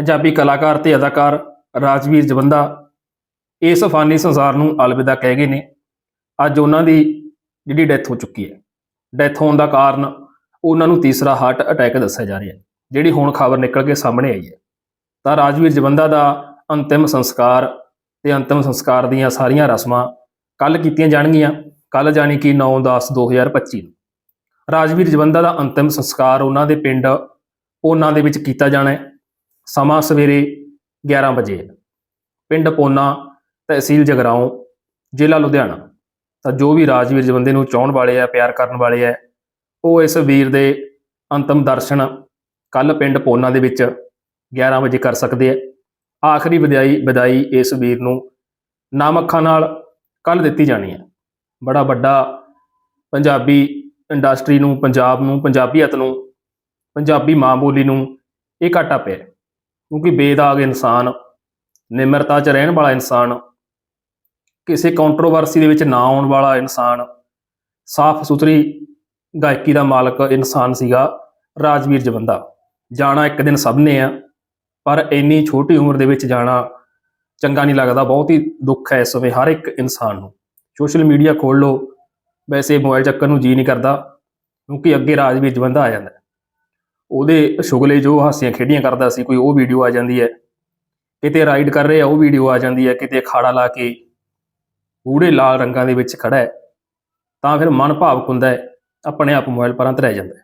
ਪੰਜਾਬੀ ਕਲਾਕਾਰ ਤੇ ਅਦਾਕਾਰ ਰਾਜਵੀਰ ਜਵੰਦਾ ਇਸ ਫਾਨੀ ਸੰਸਾਰ ਨੂੰ ਅਲਵਿਦਾ ਕਹਿ ਗਏ ਨੇ। ਅੱਜ ਉਹਨਾਂ ਦੀ ਜਿਹੜੀ ਡੈਥ ਹੋ ਚੁੱਕੀ ਹੈ। ਡੈਥ ਹੋਣ ਦਾ ਕਾਰਨ ਉਹਨਾਂ ਨੂੰ ਤੀਸਰਾ ਹਾਰਟ ਅਟੈਕ ਦੱਸਿਆ ਜਾ ਰਿਹਾ ਹੈ, ਜਿਹੜੀ ਹੁਣ ਖਬਰ ਨਿਕਲ ਕੇ ਸਾਹਮਣੇ ਆਈ ਹੈ। ਤਾਂ ਰਾਜਵੀਰ ਜਵੰਦਾ ਦਾ ਅੰਤਿਮ ਸੰਸਕਾਰ ਤੇ ਅੰਤਿਮ ਸੰਸਕਾਰ ਦੀਆਂ ਸਾਰੀਆਂ ਰਸਮਾਂ ਕੱਲ ਕੀਤੀਆਂ ਜਾਣਗੀਆਂ। ਕੱਲ ਜਾਣੀ ਕਿ 9/10/2025 ਨੂੰ। ਰਾਜਵੀਰ ਜਵੰਦਾ ਦਾ ਅੰਤਿਮ ਸੰਸਕਾਰ ਉਹਨਾਂ ਦੇ ਪਿੰਡ ਪੋਨਾ ਦੇ ਵਿੱਚ ਕੀਤਾ ਜਾਣਾ ਹੈ। ਸਮਾਂ ਸਵੇਰੇ 11 ਵਜੇ। ਹੈ। ਪਿੰਡ ਪੋਨਾ, ਤਹਿਸੀਲ ਜਗਰਾਉਂ, ਜ਼ਿਲ੍ਹਾ ਲੁਧਿਆਣਾ। ਤਾਂ ਜੋ ਵੀ ਰਾਜਵੀਰ ਜਵੰਦੇ ਨੂੰ ਚਾਹਣ ਵਾਲੇ ਆ, ਪਿਆਰ ਕਰਨ ਵਾਲੇ ਆ, ਉਹ ਇਸ ਵੀਰ ਦੇ ਅੰਤਮ ਦਰਸ਼ਨ ਕੱਲ ਪਿੰਡ ਪੋਨਾ ਦੇ ਵਿੱਚ 11 ਵਜੇ ਕਰ ਸਕਦੇ ਆ। ਆਖਰੀ ਵਿਦਾਈ ਵਿਦਾਈ ਇਸ ਵੀਰ ਨੂੰ ਨਾਮ ਅੱਖਾਂ ਨਾਲ ਕੱਲ ਦਿੱਤੀ ਜਾਣੀ ਹੈ ਬੜਾ ਵੱਡਾ ਪੰਜਾਬੀ ਇੰਡਸਟਰੀ ਨੂੰ, ਪੰਜਾਬ ਨੂੰ, ਪੰਜਾਬੀਅਤ ਨੂੰ, ਪੰਜਾਬੀ ਮਾਂ ਬੋਲੀ ਨੂੰ ਇਹ ਘਾਟਾ ਪਿਆ। ਕਿਉਂਕਿ ਬੇਦਾਗ ਇਨਸਾਨ, ਨਿਮਰਤਾ 'ਚ ਰਹਿਣ ਵਾਲਾ ਇਨਸਾਨ, ਕਿਸੇ ਕੰਟਰੋਵਰਸੀ ਦੇ ਵਿੱਚ ਨਾ ਆਉਣ ਵਾਲਾ ਇਨਸਾਨ ਸਾਫ਼ ਸੁਥਰੀ ਗਾਇਕੀ ਦਾ ਮਾਲਕ ਇਨਸਾਨ ਸੀਗਾ ਰਾਜਵੀਰ ਜਵੰਦਾ। ਜਾਣਾ ਇੱਕ ਦਿਨ ਸਭ ਨੇ ਆ, ਪਰ ਇੰਨੀ ਛੋਟੀ ਉਮਰ ਦੇ ਵਿੱਚ ਜਾਣਾ ਚੰਗਾ ਨਹੀਂ ਲੱਗਦਾ, ਬਹੁਤ ਹੀ ਦੁੱਖ ਹੈ ਇਸ ਸਮੇਂ ਹਰ ਇੱਕ ਇਨਸਾਨ ਨੂੰ। ਸੋਸ਼ਲ ਮੀਡੀਆ ਖੋਲ ਲਓ, ਵੈਸੇ ਮੋਬਾਈਲ ਚੱਕਰ ਨੂੰ ਜੀ ਨਹੀਂ ਕਰਦਾ, ਕਿਉਂਕਿ ਅੱਗੇ ਰਾਜਵੀਰ ਜਵੰਦਾ ਆ ਜਾਂਦਾ। ਉਹਦੇ ਸ਼ੁਗਲੇ ਜੋ ਹਾਸੀਆਂ ਖੇਡੀਆਂ ਕਰਦਾ ਸੀ, ਕੋਈ ਉਹ ਵੀਡੀਓ ਆ ਜਾਂਦੀ ਹੈ। ਕਿਤੇ ਰਾਈਡ ਕਰ ਰਿਹਾ, ਉਹ ਵੀਡੀਓ ਆ ਜਾਂਦੀ ਹੈ। ਕਿਤੇ ਅਖਾੜਾ ਲਾ ਕੇ ਗੂੜੇ ਲਾਲ ਰੰਗਾਂ ਦੇ ਵਿੱਚ ਖੜਾ ਹੈ, ਤਾਂ ਫਿਰ ਮਨ ਭਾਵਕ ਹੁੰਦਾ ਹੈ, ਆਪਣੇ ਆਪ ਮੋਬਾਈਲ ਪਰਾਂ ਤੇ ਰਹਿ ਜਾਂਦਾ ਹੈ।